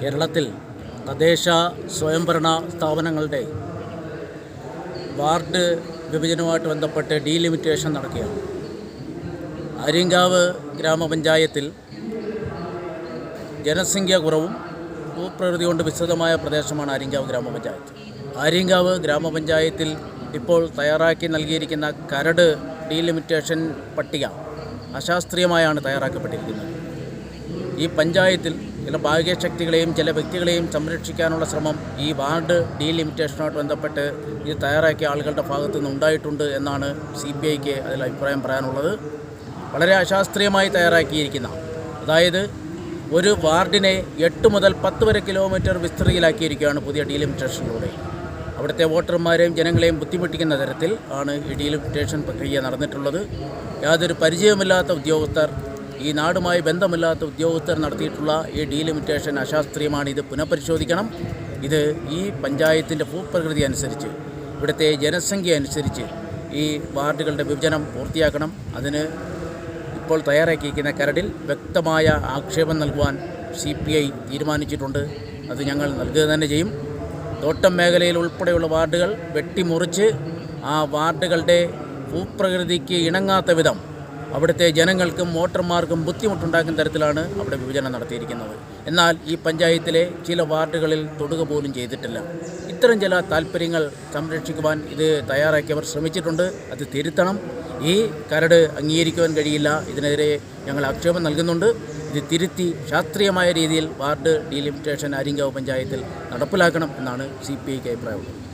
കേരളത്തിൽ തദ്ദേശ സ്വയംഭരണ സ്ഥാപനങ്ങളുടെ വാർഡ് വിഭജനവുമായിട്ട് ബന്ധപ്പെട്ട് ഡീലിമിറ്റേഷൻ നടക്കുകയാണ്. അരിങ്കാവ് ഗ്രാമപഞ്ചായത്തിൽ ജനസംഖ്യ കുറവും ഭൂപ്രകൃതി കൊണ്ട് വിസ്തൃതമായ പ്രദേശമാണ് ആര്യങ്കാവ് ഗ്രാമപഞ്ചായത്ത്. ആര്യങ്കാവ് ഗ്രാമപഞ്ചായത്തിൽ ഇപ്പോൾ തയ്യാറാക്കി നൽകിയിരിക്കുന്ന കരട് ഡീലിമിറ്റേഷൻ പട്ടിക അശാസ്ത്രീയമായാണ് തയ്യാറാക്കപ്പെട്ടിരിക്കുന്നത്. ഈ പഞ്ചായത്തിൽ ചില ഭാഗ്യശക്തികളെയും ചില വ്യക്തികളെയും സംരക്ഷിക്കാനുള്ള ശ്രമം ഈ വാർഡ് ഡീലിമിറ്റേഷനുമായിട്ട് ബന്ധപ്പെട്ട് ഇത് തയ്യാറാക്കിയ ആളുകളുടെ ഭാഗത്തു നിന്ന് ഉണ്ടായിട്ടുണ്ട് എന്നാണ് സി ബി ഐക്ക് അതിൽ അഭിപ്രായം പറയാനുള്ളത്. വളരെ അശാസ്ത്രീയമായി തയ്യാറാക്കിയിരിക്കുന്ന അതായത് ഒരു വാർഡിനെ എട്ട് മുതൽ പത്ത് വരെ കിലോമീറ്റർ വിസ്തൃതിയിലാക്കിയിരിക്കുകയാണ് പുതിയ ഡീലിമിറ്റേഷനിലൂടെ. അവിടുത്തെ വോട്ടർമാരെയും ജനങ്ങളെയും ബുദ്ധിമുട്ടിക്കുന്ന തരത്തിൽ ആണ് ഈ ഡീലിമിറ്റേഷൻ പ്രക്രിയ നടന്നിട്ടുള്ളത്. യാതൊരു പരിചയമില്ലാത്ത ഉദ്യോഗസ്ഥർ ഈ നാടുമായി ബന്ധമില്ലാത്ത ഉദ്യോഗസ്ഥർ നടത്തിയിട്ടുള്ള ഈ ഡീലിമിറ്റേഷൻ അശാസ്ത്രീയമാണ് ഇത് പുനഃപരിശോധിക്കണം. ഇത് ഈ പഞ്ചായത്തിന്റെ ഭൂപ്രകൃതി അനുസരിച്ച് ഇവിടുത്തെ ജനസംഖ്യ അനുസരിച്ച് ഈ വാർഡുകളുടെ വിഭജനം പൂർത്തിയാക്കണം. അതിന് ഇപ്പോൾ തയ്യാറാക്കിയിരിക്കുന്ന കരടിൽ വ്യക്തമായ ആക്ഷേപം നൽകുവാൻ സി പി ഐ തീരുമാനിച്ചിട്ടുണ്ട്. അത് ഞങ്ങൾ നൽകുക തന്നെ ചെയ്യും. തോട്ടം മേഖലയിൽ ഉൾപ്പെടെയുള്ള വാർഡുകൾ വെട്ടിമുറിച്ച് ആ വാർഡുകളുടെ ഭൂപ്രകൃതിക്ക് ഇണങ്ങാത്ത വിധം അവിടുത്തെ ജനങ്ങൾക്കും വോട്ടർമാർക്കും ബുദ്ധിമുട്ടുണ്ടാക്കുന്ന തരത്തിലാണ് അവിടെ വിഭജനം നടത്തിയിരിക്കുന്നത്. എന്നാൽ ഈ പഞ്ചായത്തിലെ ചില വാർഡുകളിൽ തൊടുക പോലും ചെയ്തിട്ടില്ല. ഇത്തരം ചില താല്പര്യങ്ങൾ സംരക്ഷിക്കുവാൻ ഇത് തയ്യാറാക്കിയവർ ശ്രമിച്ചിട്ടുണ്ട്. അത് തിരുത്തണം. ഈ കരട് അംഗീകരിക്കുവാൻ കഴിയില്ല. ഇതിനെതിരെ ഞങ്ങൾ ആക്ഷേപം നൽകുന്നുണ്ട്. ഇത് തിരുത്തി ശാസ്ത്രീയമായ രീതിയിൽ വാർഡ് ഡീലിമിറ്റേഷൻ ആര്യങ്കാവ് പഞ്ചായത്തിൽ നടപ്പിലാക്കണം എന്നാണ് സി പി ഐക്ക് അഭിപ്രായമുള്ളത്